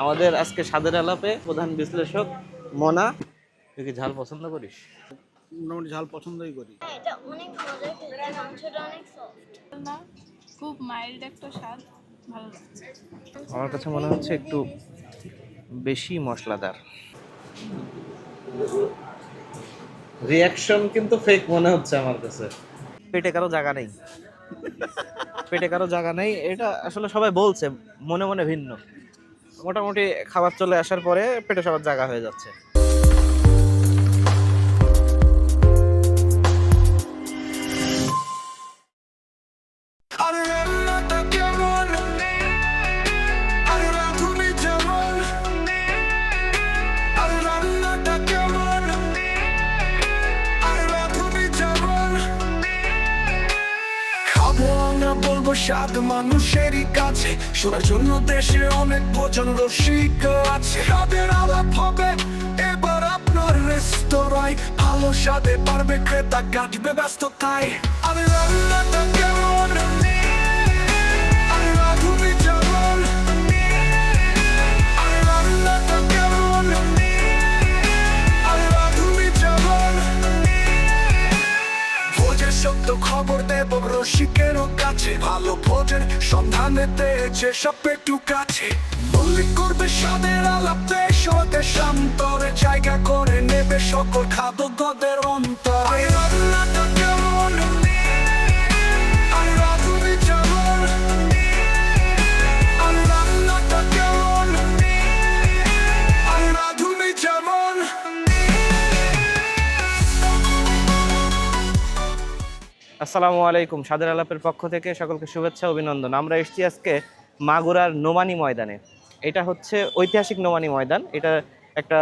আমাদের আজকে স্বাদের আলাপে প্রধান বিশ্লেষক মনা। তুই কি ঝাল পছন্দ করিস? মোটামুটি ঝাল পছন্দই করি। এটা অনেক মজা মাংসটা অনেক সফট না খুব মাইল্ড একটা স্বাদ ভালো লাগছে। আমার কাছে মনে হচ্ছে একটু বেশি মশলাদার। রিয়াকশন কিন্তু ফেক মনে হচ্ছে আমার কাছে। পেটে কারও জায়গা নেই। পেটে কারও জায়গা নেই এটা আসলে সবাই বলছে মনে মনে ভিন্ন। মোটামুটি খাবার চলে আসার পরে পেটে সবার জায়গা হয়ে যাচ্ছে। স্বাদ মানুষেরই কাছে। শোনার জন্য দেশে অনেক ভোজন রসিক আছে। তাদের আলাপ হবে, এবার আপনার রেস্তোরাঁয়। ভালো স্বাদে পারবে ক্রেতা, কাটবে ব্যস্ততায়। আমি রান্নাটা কেমন? কেন কাছে, ভালো ভোজের সন্ধানে পেয়েছে সব একটু কাছে। মল্লিক করবে স্বাদের আলাপ হতে শান্তরে জায়গা করে নেবে সকল খাদ্যদের অন্তর। রান্নাটা কেমন আসসালামু আলাইকুম। সাদের আলাপের পক্ষ থেকে সকলকে শুভেচ্ছা, অভিনন্দন। আমরা এসেছি আজকে মাগুরার নোমানি ময়দানে। এটা হচ্ছে ঐতিহাসিক নোমানি ময়দান। এটা একটা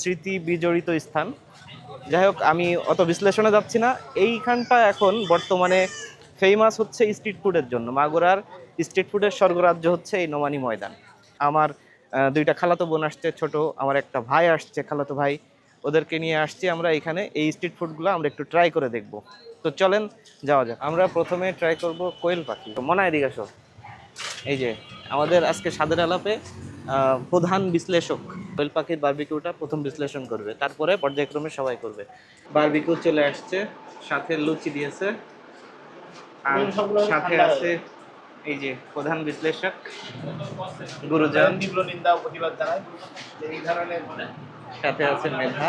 স্মৃতি বিজড়িত স্থান। যাই হোক, আমি অত বিশ্লেষণে যাচ্ছি না। এইখানটা এখন বর্তমানে ফেমাস হচ্ছে স্ট্রিট ফুডের জন্য। মাগুরার স্ট্রিট ফুডের স্বর্গরাজ্য হচ্ছে এই নোমানি ময়দান। আমার দুইটা খালাতো বোন আসছে, ছোট। আমার একটা ভাই আসছে, খালাতো ভাই। ওদেরকে নিয়ে আসছি আমরা এখানে এই স্ট্রিট ফুডগুলো আমরা একটু ট্রাই করে দেখব। তো চলেন যাওয়া যাক। আমরা প্রথমে ট্রাই করব কোয়েল পাখি। মনে হয় দিকে এই যে আমাদের আজকে সাদের আলাপে প্রধান বিশ্লেষক কোয়েল পাখির বারবিকিউটা প্রথম বিশ্লেষণ করবে তারপরে পর্যায়ক্রমে সবাই করবে। বারবিকিউ চলে আসছে সাথে লুচি দিয়েছে আর সাথে আছে এই যে প্রধান বিশ্লেষক গুরুজন। তীব্র নিন্দা প্রতিবাদ জানাই যে এই ধরনের সাথে আছে মেধা।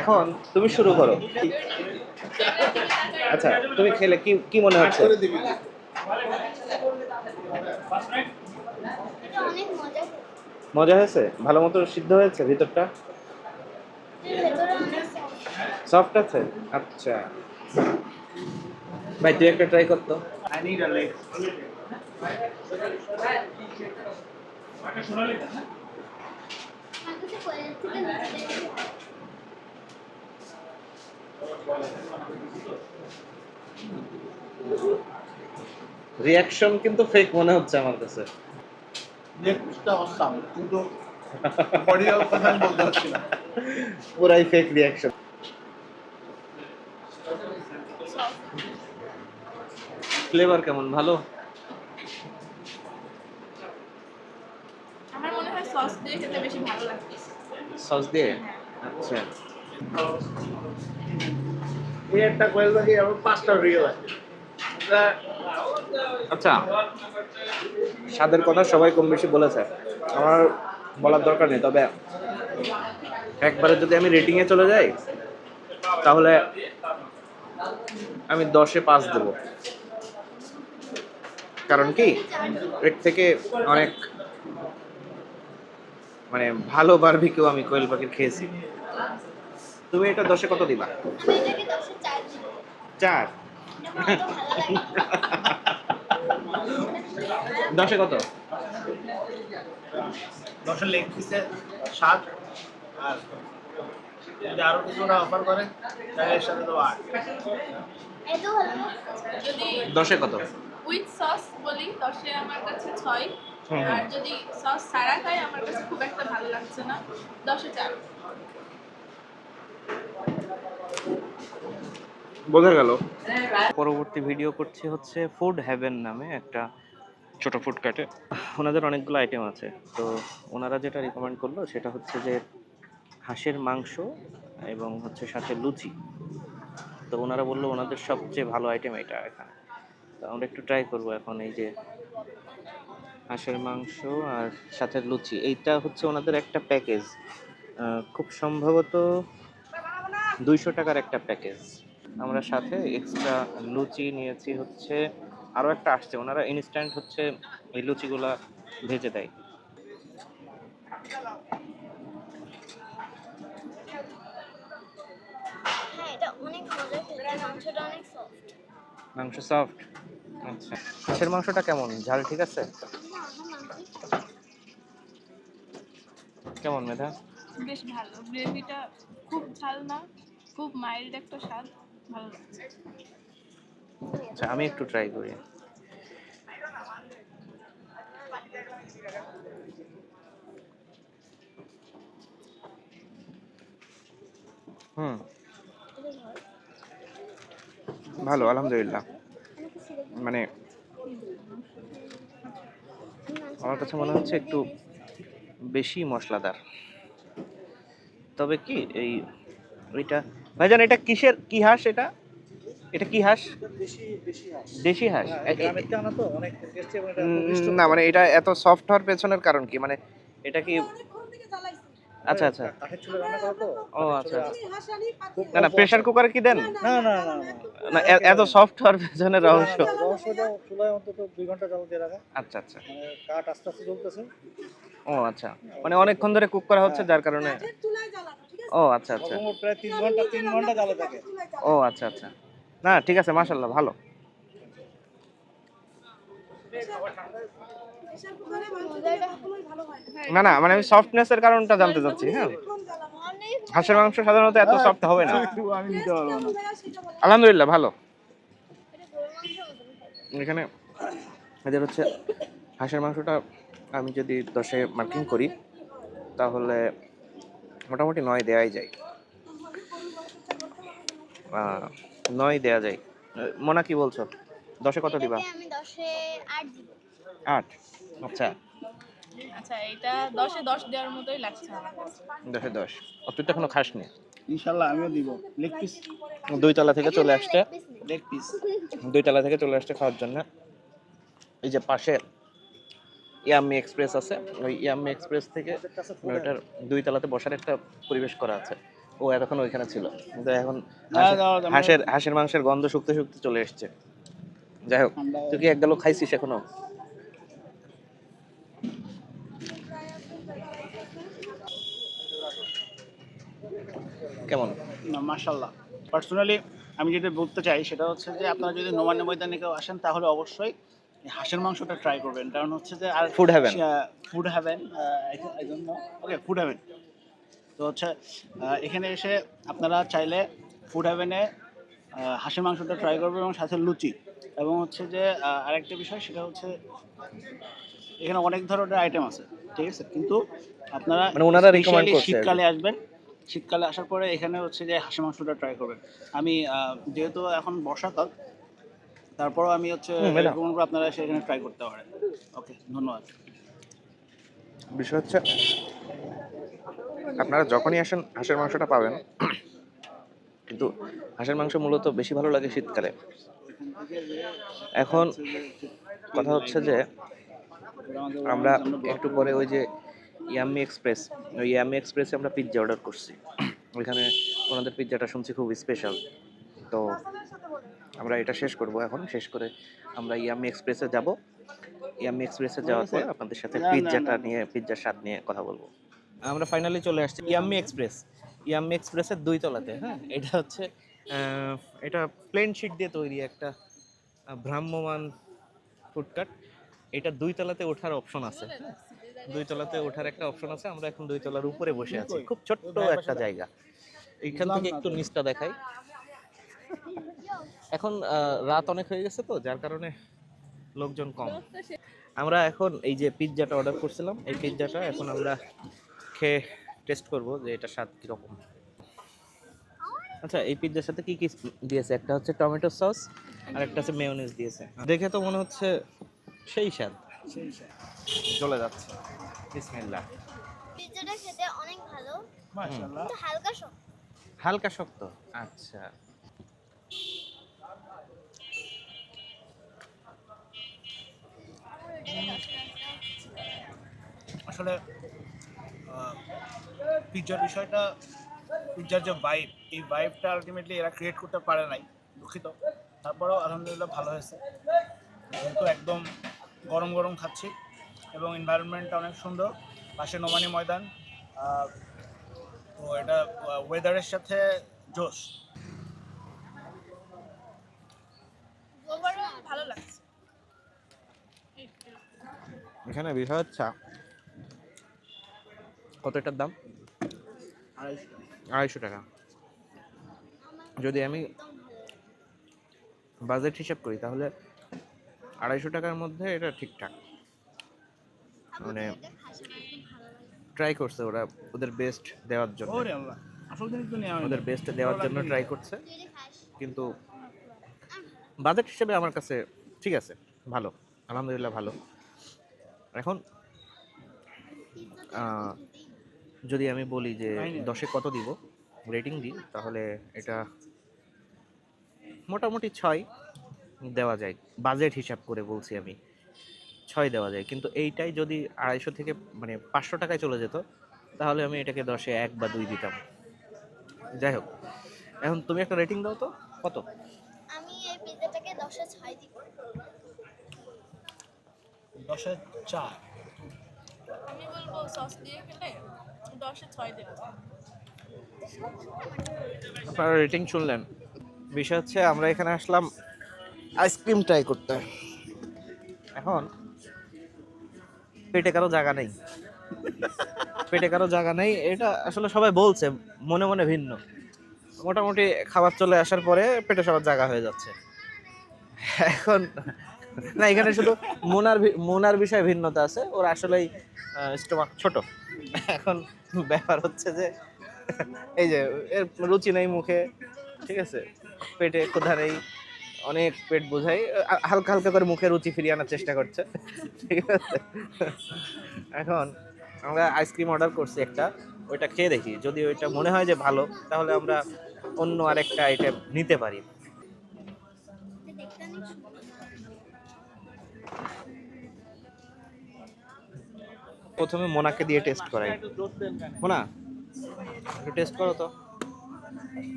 এখন তুমি শুরু করো। আচ্ছা তুমি খেলে কি কি মনে হচ্ছে? মজা হয়েছে। ভালো মতো সিদ্ধ হয়েছে ভিতরটা? সফট সফট আছে? আচ্ছা। ভাই তুই একটা ট্রাই করতো। আই রিয়াকশন কিন্তু ফেক মনে হচ্ছে আমার কাছে। লেগটা অসাম কিন্তু বডি কথা আমি বলতে পারছি না। পুরাই ফেক রিয়াকশন ফ্লেভার কেমন ভালো? আমার মনে হয় সস দিয়ে খেতে সস দিয়ে? আচ্ছা। এই একটা কোয়েল পাখি আমার পাঁচটা রিয়েল আছে আচ্ছা স্বাদের কথা সবাই কম বেশি বলেছে। আমার বলার দরকার নেই তবে একবারে যদি আমি রেটিংয়ে চলে যাই তাহলে আমি দশে পাঁচ দেব। কারণ কি এর থেকে অনেক মানে ভালো বারবিকেও আমি কোয়েল পাখির খেয়েছি। তুমি এটা দশে কত দিবা? আমি এটাকে দশে চার। দশে কত? দশের লেগ পিসে ষাট আর যদি আরও কিছু ওরা অফার করে তাহলে এর সাথে তো আট। দশে কত? উইথ সস বলি দশে আমার কাছে ছয়। আর যদি সস ছাড়া খাই আমার কাছে খুব একটা ভালো লাগছে না। দশে চার বোঝা গেল। পরবর্তী ভিডিও করছি হচ্ছে ফুড হেভেন নামে একটা ছোট ফুডকার্টে ওনাদের অনেকগুলো আইটেম আছে। তো ওনারা যেটা রিকমেন্ড করল সেটা হচ্ছে যে হাঁসের মাংস এবং হচ্ছে সাথে লুচি। তো ওনারা বলল ওনাদের সবচেয়ে ভালো আইটেম এটা এখানে। তো আমরা একটু ট্রাই করব এখন এই যে হাঁসের মাংস আর সাথে লুচি। এইটা হচ্ছে ওনাদের একটা প্যাকেজ। খুব সম্ভবত দুইশো টাকার একটা প্যাকেজ। আমরা সাথে এক্সট্রা লুচি নিয়েছি হচ্ছে আরও একটা আসছে। ওনারা ইনস্ট্যান্ট হচ্ছে এই লুচিগুলা ভেজে দেয়। হ্যাঁ মাংস সফট আচ্ছা। হাঁসের মাংসটা কেমন? ঝাল ঠিক আছে? কেমন মেধা বেশ ভালো। গ্রেভিটা খুব ঝাল না খুব মাইল্ড একটা স্বাদ ভালো লাগছে। আচ্ছা আমি একটু ট্রাই করি। হুম। ভালো আলহামদুলিল্লাহ। মানে আমার কাছে মনে হচ্ছে একটু বেশি মশলাদার তবে কি এই ওইটা ভাইজান এটা কিসের কি হাঁস এটা এটা কি হাঁস দেশি হাঁস না মানে এটা এত সফট হওয়ার পেছনের কারণ কি মানে এটা কি আচ্ছা আচ্ছা ও আচ্ছা না না প্রেসার কুকারে কি দেন না না না না এত সফট হওয়ার পেছনের রহস্য রহস্যটা চুলায় অন্তত দুই ঘণ্টা যাবত দিয়ে রাখা আচ্ছা আচ্ছা মানে কাঠ আস্তে আস্তে জ্বলতেছে ও আচ্ছা। মানে অনেকক্ষণ ধরে কুক করা হচ্ছে যার কারণে ও আচ্ছা আচ্ছা। প্রায় তিন ঘণ্টা তিন ঘণ্টা জ্বালা থাকে। ও আচ্ছা আচ্ছা। না ঠিক আছে মাশাল্লাহ ভালো। না। না মানে আমি সফটনেসের কারণটা জানতে চাচ্ছি হ্যাঁ। হাঁসের মাংস সাধারণত এত সফট হবে না। আলহামদুলিল্লাহ ভালো। এখানে এদের হচ্ছে হাঁসের মাংসটা আমি যদি দশে মার্কিং করি তাহলে মোটামুটি নয় দেওয়াই যায়। নয় দেয়া যায়। মোনা কি বলছো? দশে কত দিবা? আমি দশে আট দিব। আট? আচ্ছা। আচ্ছা এটা দশে দশ দেওয়ার মতোই লাগছে আমার দশে দশ। ও, তুই তো এখনও খাসনি। ইনশাল্লাহ আমিও দিব। লেগ পিস দুই তলা থেকে চলে আসছে। লেগ পিস দুই তলা থেকে চলে আসছে খাওয়ার জন্য। এই যে পাশে ইয়াম্মি এক্সপ্রেস আছে। ওই ইয়াম্মি এক্সপ্রেস থেকে ওইটার দুই তলাতে বসার একটা পরিবেশ করা আছে। ও এতক্ষণ ওইখানে ছিল। কিন্তু এখন হাঁসের- হাঁসের মাংসের গন্ধ শুকতে শুকতে চলে এসছে। যাই হোক তুই কি এক গালো খাইছিস এখনও? কেমন? মাশাল্লাহ পার্সোনালি আমি যেটা বলতে চাই সেটা হচ্ছে যে আপনারা যদি নোমানি ময়দানে কেউ আসেন তাহলে অবশ্যই হাঁসের মাংসটা ট্রাই করবেন। কারণ হচ্ছে যে আর food haven food haven I don't know okay food haven তো হচ্ছে এখানে এসে আপনারা চাইলে ফুড হ্যাভেনে হাঁসের মাংসটা ট্রাই করবেন এবং সাথে লুচি। এবং হচ্ছে যে আরেকটা বিষয় সেটা হচ্ছে এখানে অনেক ধরনের আইটেম আছে ঠিক আছে? কিন্তু আপনারা মানে ওনারা specially করছে শীতকালে আসবেন। শীতকালে আসার পরে এখানে হচ্ছে যে হাঁসের মাংসটা ট্রাই করবেন। আমি যেহেতু এখন বর্ষাকাল তারপরও আমি হচ্ছে recommend আপনারা সেখানে ট্রাই করতে পারেন। ওকে ধন্যবাদ। বিষয় হচ্ছে আপনারা যখনই আসেন হাঁসের মাংসটা পাবেন। কিন্তু হাঁসের মাংস মূলত বেশি ভালো লাগে শীতকালে। এখন কথা হচ্ছে যে আমরা একটু পরে ওই যে ইয়াম্মি এক্সপ্রেস ওই ইয়াম্মি এক্সপ্রেসে আমরা পিৎজা অর্ডার করছি। ওইখানে ওনাদের পিৎজাটা শুনছি খুব স্পেশাল তো আমরা এটা শেষ করব এখন। শেষ করে আমরা ইয়াম্মি এক্সপ্রেসে যাব। ইয়াম্মি এক্সপ্রেসে যাওয়ার পর আপনাদের সাথে পিৎজাটা নিয়ে পিৎজার স্বাদ নিয়ে কথা বলব। আমরা ফাইনালি চলে আসছি ইয়াম্মি এক্সপ্রেস ইয়াম্মি এক্সপ্রেসের দুই তলাতে হ্যাঁ? এটা হচ্ছে আহ, এটা প্লেন শিট দিয়ে তৈরি একটা ভ্রাম্যমান ফুডকার্ট। এটা দুই তলাতে ওঠার অপশন আছে হ্যাঁ? দুই তলাতে ওঠার একটা অপশন আছে। আমরা এখন দুই তলার উপরে বসে আছি। খুব ছোট্ট একটা জায়গা। এইখান থেকে একটু নিচটা দেখাই। এখন রাত অনেক হয়ে গেছে তো যার কারণে লোকজন কম। আমরা এখন এই যে পিৎজাটা অর্ডার করছিলাম এই পিৎজাটা এখন আমরা খেয়ে টেস্ট করব যে এটা স্বাদ কীরকম। আচ্ছা এই পিৎজার সাথে কি কি দিয়েছে? একটা হচ্ছে টমেটো সস আর একটা হচ্ছে মেয়োনিজ দিয়েছে। দেখে তো মনে হচ্ছে সেই স্বাদ। সেই চলে যাচ্ছে। বিসমিল্লাহ। পিৎজাটা খেতে অনেক ভালো মাশাআল্লাহ হালকা শক্ত। হালকা শক্ত। আচ্ছা আমার ওটাকে দশ টাকা আসলে পিৎজার বিষয়টা পিৎজার যে ভাইব এই ভাইবটা আলটিমেটলি এরা ক্রিয়েট করতে পারে নাই, দুঃখিত। তারপরেও আলহামদুলিল্লাহ ভালো হয়েছে। যেহেতু একদম গরম গরম খাচ্ছি এবং এনভায়রনমেন্টটা অনেক সুন্দর, পাশে নোমানি ময়দান তো এটা ওয়েদারের সাথে জোশ। ভালো লাগছে এই তো। এখানে বিষয় হচ্ছে কত এটার দাম? আড়াইশো টাকা। যদি আমি বাজেট হিসাব করি তাহলে আড়াইশো টাকার মধ্যে এটা ঠিকঠাক। মানে ট্রাই করছে ওরা ওদের বেস্ট দেওয়ার জন্য। ওদের বেস্ট দেওয়ার জন্য ট্রাই করছে। কিন্তু বাজেট হিসেবে আমার কাছে ঠিক আছে ভালো আলহামদুলিল্লাহ ভালো। এখন। যদি আমি বলি যে দশে কত দিব রেটিং দিই, তাহলে এটা মোটামুটি ছয় দেওয়া যায়। বাজেট হিসাব করে বলছি আমি, ছয় দেওয়া যায়। কিন্তু এইটাই যদি আড়াইশো থেকে মানে পাঁচশো টাকায় চলে যেত, তাহলে আমি এটাকে দশে এক বা দুই দিতাম। যাই হোক, এখন তুমি একটা রেটিং দাও তো, কত? আমি এই পিৎজাটাকে দশে ছয় দিব। দশের চার। আমি বলব সস দিয়ে খেলে দশে ছয় দেবো। আপনারা রেটিং শুনলেন? বিষয় হচ্ছে আমরা এখানে আসলাম আইসক্রিম ট্রাই করতে। এখন পেটে কারও জায়গা নেই। পেটে কারও জায়গা নেই এটা আসলে সবাই বলছে মনে মনে ভিন্ন। মোটামুটি খাবার চলে আসার পরে পেটে সবার জায়গা হয়ে যাচ্ছে। এখন না, এখানে শুধু মোনার মোনার বিষয়ে ভিন্নতা আছে। ওর আসলেই স্টোমাক ছোট। এখন ব্যাপার হচ্ছে যে, এই যে, এর রুচি নেই মুখে, ঠিক আছে? পেটে ক্ষুধা নেই, অনেক পেট বোঝাই হালকা হালকা করে মুখে রুচি ফিরিয়ে আনার চেষ্টা করছে। ঠিক আছে? এখন আমরা আইসক্রিম অর্ডার করছি একটা, ওইটা খেয়ে দেখি। যদি ওইটা মনে হয় যে ভালো, তাহলে আমরা অন্য আরেকটা আইটেম নিতে পারি। প্রথমে মোনাকে দিয়ে টেস্ট করাই। মোনা একটু টেস্ট করো তো।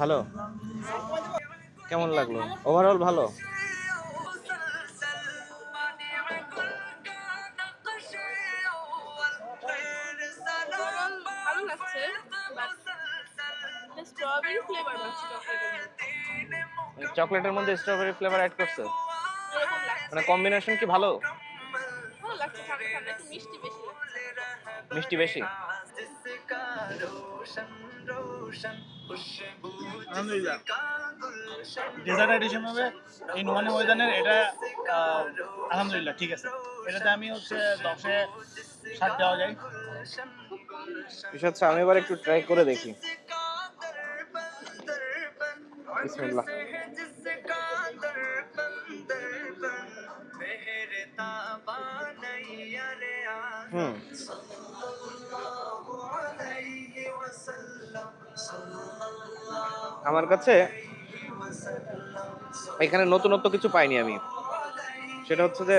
ভালো? কেমন লাগল? ওভারঅল ভালো? ফ্লেভার পাচ্ছি চকলেটের চকলেটের মধ্যে? স্ট্রবেরি ফ্লেভার অ্যাড করছ? মানে কম্বিনেশন কি ভালো? ভালো লাগছে ঠান্ডা ঠান্ডা একটু মিষ্টি বেশি লাগছে। মিষ্টি বেশি? ডেজার্ট এডিশন হবে। এই নোমানি ময়দানের এটা আলহামদুলিল্লাহ ঠিক আছে। এটাতে আমি হচ্ছে দশে সাত দেওয়া যায়। বিষয় আমি এবার একটু ট্রাই করে দেখি। আমার কাছে এখানে নতুনত্ব কিছু পাইনি আমি। সেটা হচ্ছে যে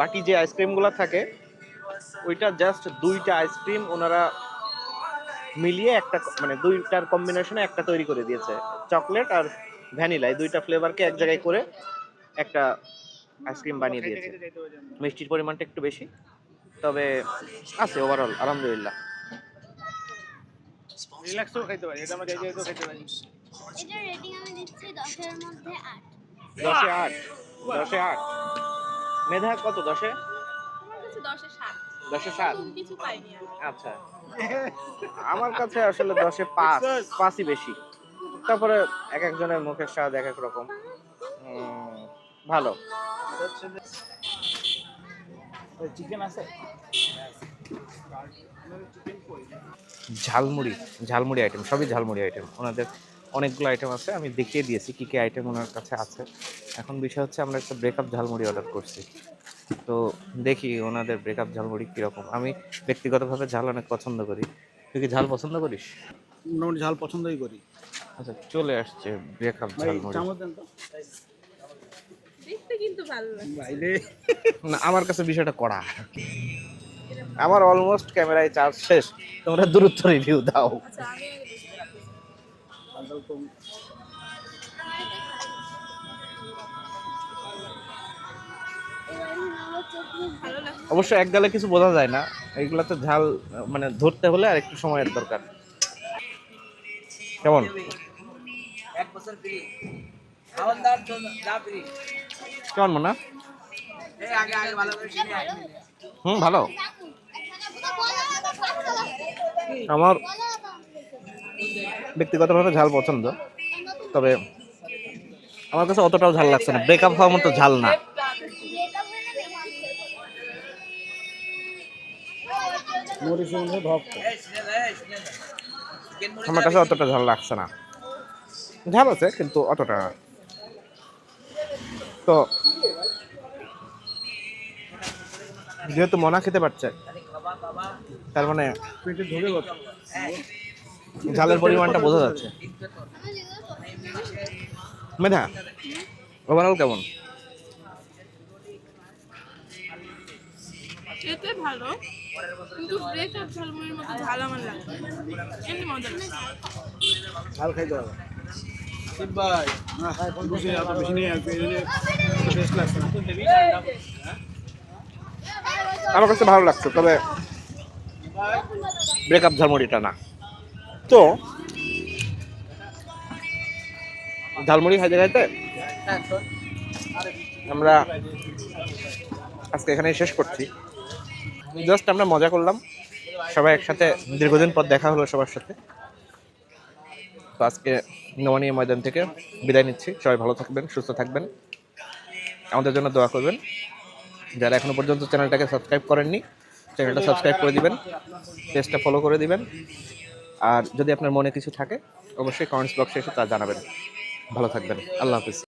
বাকি যে আইসক্রিমগুলো থাকে, ওইটা জাস্ট দুইটা আইসক্রিম ওনারা মিলিয়ে একটা মানে দুইটার কম্বিনেশনে একটা তৈরি করে দিয়েছে। চকলেট আর ভ্যানিলা এই দুইটা ফ্লেভারকে এক জায়গায় করে একটা আইসক্রিম বানিয়ে দিয়েছে। মিষ্টির পরিমাণটা একটু বেশি তবে আছে ওভারঅল আলহামদুলিল্লাহ। রিল্যাক্সও পারি এটা আমরা তো পারি। রেটিং আমি দিচ্ছি মধ্যে মেধা কত দশে? আমার কাছে দশে সাত? নতুন কিছু পাইনি আচ্ছা। আমার কাছে আসলে দশে পাঁচ পাঁচই বেশি। তারপরে এক একজনের মুখের স্বাদ এক এক রকম। ভালো। চিকেন আছে? ঝালমুড়ি ঝালমুড়ি আইটেম সবই ঝালমুড়ি আইটেম ওনাদের অনেকগুলো আইটেম আছে আমি দেখিয়ে দিয়েছি কী কী আইটেম ওনার কাছে আছে। এখন বিষয় হচ্ছে আমরা একটা ব্রেকআপ ঝালমুড়ি অর্ডার করছি। তো দেখি ওনাদের ব্রেকআপ ঝালমুড়ি কীরকম। আমি ব্যক্তিগতভাবে ঝাল অনেক পছন্দ করি। তুই কি ঝাল পছন্দ করিস? মোটামুটি ঝাল পছন্দই করি। আচ্ছা চলে আসছে ব্রেকআপ ভাই ঝালমুড়ি। দেন তো। দেখতে কিন্তু ভালো না আমার কাছে বিষয়টা করা আমার অলমোস্ট ক্যামেরায় চার্জ শেষ। তোমরা দূরত্ব রিভিউ দাও। আচ্ছা আমি অবশ্য এক গালে কিছু বোঝা যায় না। এইগুলাতে ঝাল মানে ধরতে হলে আর একটু সময়ের দরকার। কেমন? কেমন মনে। হুম ভালো। আমার ব্যক্তিগতভাবে ঝাল পছন্দ তবে আমার কাছে অতটাও ঝাল লাগছে না। ব্রেকআপ হওয়ার মতো ঝাল না। মরিচের ভক্ত। আমার কাছে অতটা ঝাল লাগছে না। ঝাল আছে কিন্তু অতটা তো যেহেতু মনা খেতে পারছে তার মানে ঝালের পরিমাণটা বোঝা যাচ্ছে। মেধা ওভারঅল কেমন? খেতে ভালো। কিন্তু ব্রেকআপ ঝালমুড়ির মতো ঝাল আমার লাগে। না। এমনি মজা ঝাল খাইতে হবে। ভাই না বুঝি এত বেশি নেই আর কি, এই জন্য টেস্ট লাগছে। আমার কাছে ভালো লাগছে তবে ব্রেকআপ ঝালমুড়িটা না। তো ঝালমুড়ি খাইতে খাইতে আমরা আজকে এখানে শেষ করছি। জাস্ট আমরা মজা করলাম। সবাই একসাথে দীর্ঘদিন পর দেখা হলো সবার সাথে। তো আজকে নবানিয়া ময়দান থেকে বিদায় নিচ্ছি। সবাই ভালো থাকবেন, সুস্থ থাকবেন। আমাদের জন্য দোয়া করবেন। যারা এখনও পর্যন্ত চ্যানেলটাকে সাবস্ক্রাইব করেননি, চ্যানেলটা সাবস্ক্রাইব করে দিবেন, পেজটা ফলো করে দিবেন। আর যদি আপনার মনে কিছু থাকে, অবশ্যই কমেন্টস বক্সে এসে তা জানাবেন। ভালো থাকবেন। আল্লাহ হাফিজ।